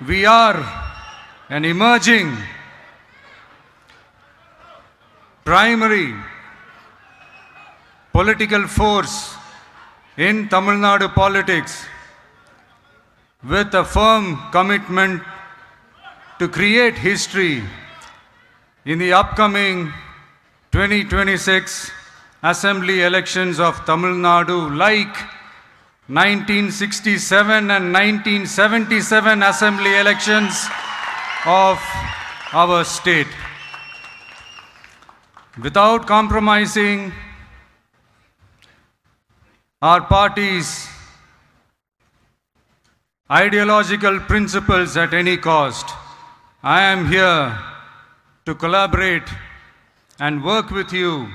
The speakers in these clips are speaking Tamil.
We are an emerging primary political force in Tamil Nadu politics with a firm commitment to create history in the upcoming 2026 assembly elections of Tamil Nadu like 1967 and 1977 assembly elections of our state. Without compromising our party's ideological principles at any cost, I am here to collaborate and work with you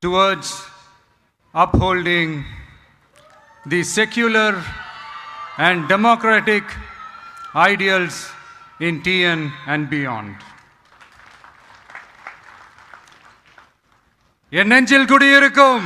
towards upholding the secular and democratic ideals in TN and beyond. என் நெஞ்சில் குடியிருக்கும்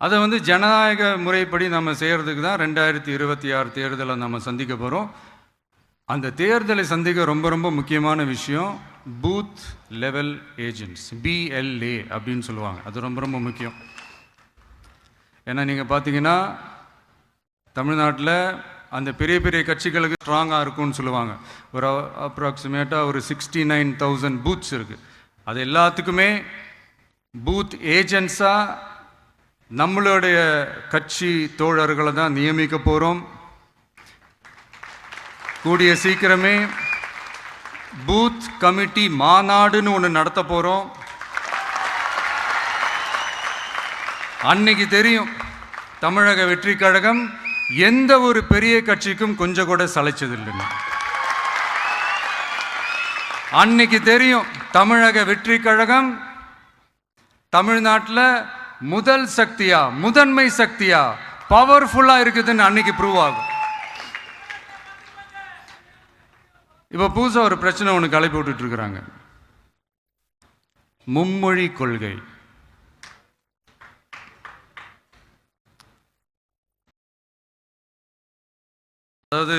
அதை வந்து ஜனநாயக முறைப்படி நம்ம செய்கிறதுக்கு தான் ரெண்டாயிரத்தி இருபத்தி ஆறு தேர்தலை நம்ம சந்திக்க போகிறோம் அந்த தேர்தலை சந்திக்க ரொம்ப ரொம்ப முக்கியமான விஷயம் பூத் லெவல் ஏஜென்ட்ஸ் பிஎல்ஏ அப்படின்னு சொல்லுவாங்க. அது ரொம்ப ரொம்ப முக்கியம். ஏன்னா நீங்கள் பார்த்தீங்கன்னா தமிழ்நாட்டில் அந்த பெரிய பெரிய கட்சிகளுக்கு ஸ்ட்ராங்காக இருக்கும்னு சொல்லுவாங்க. ஒரு அப்ராக்சிமேட்டாக ஒரு சிக்ஸ்டி நைன் தௌசண்ட் பூத்ஸ் இருக்குது அது எல்லாத்துக்குமே பூத் ஏஜென்ட்ஸாக நம்மளுடைய கட்சி தோழர்களை தான் நியமிக்க போகிறோம் கூடிய சீக்கிரமே பூத் கமிட்டி மாநாடுன்னு ஒன்று நடத்த போகிறோம் அன்னைக்கு தெரியும் தமிழக வெற்றி கழகம் எந்த ஒரு பெரிய கட்சிக்கும் கொஞ்சம் கூட சளைச்சதில்லைங்க அன்னைக்கு தெரியும் தமிழக வெற்றி கழகம் தமிழ்நாட்டில் முதல் சக்தியா முதன்மை சக்தியா பவர்ஃபுல்லா இருக்குதுன்னு அன்னைக்கு ப்ரூவ் ஆகும். இப்போ புதுசா ஒரு பிரச்சனை ஒன்று கிளப்பி விட்டுட்டு இருக்கிறாங்க. மும்மொழி கொள்கை. அதாவது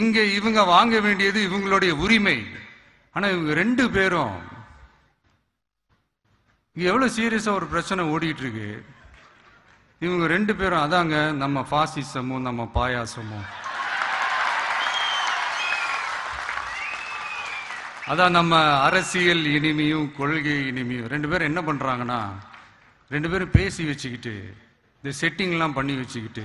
இங்க இவங்க வாங்க வேண்டியது இவங்களுடைய உரிமை. ஆனா இவங்க ரெண்டு பேரும் இங்க எவ்வளவு சீரியஸா ஒரு பிரச்சனை ஓடிட்டு இருக்கு இவங்க ரெண்டு பேரும் அதாங்க நம்ம பாசிசமும் நம்ம பாயாசமும். அதான் நம்ம அரசியல் இனிமையும் கொள்கை இனிமையும். ரெண்டு பேரும் என்ன பண்றாங்கன்னா ரெண்டு பேரும் பேசி வச்சுக்கிட்டு இந்த செட்டிங்லாம் பண்ணி வச்சுக்கிட்டு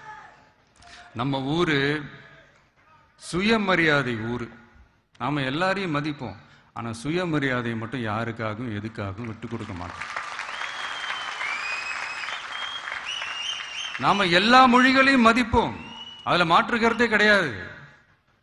நம்ம ஊர் சுயமரியாதை ஊர். நாம எல்லாரையும் மதிப்போம். ஆனா சுயமரியாதையை மட்டும் யாருக்காகவும் எதுக்காகவும் விட்டு கொடுக்க மாட்டோம். நாம எல்லா மொழிகளையும் மதிப்போம். அதுல மாற்று கிடையாது.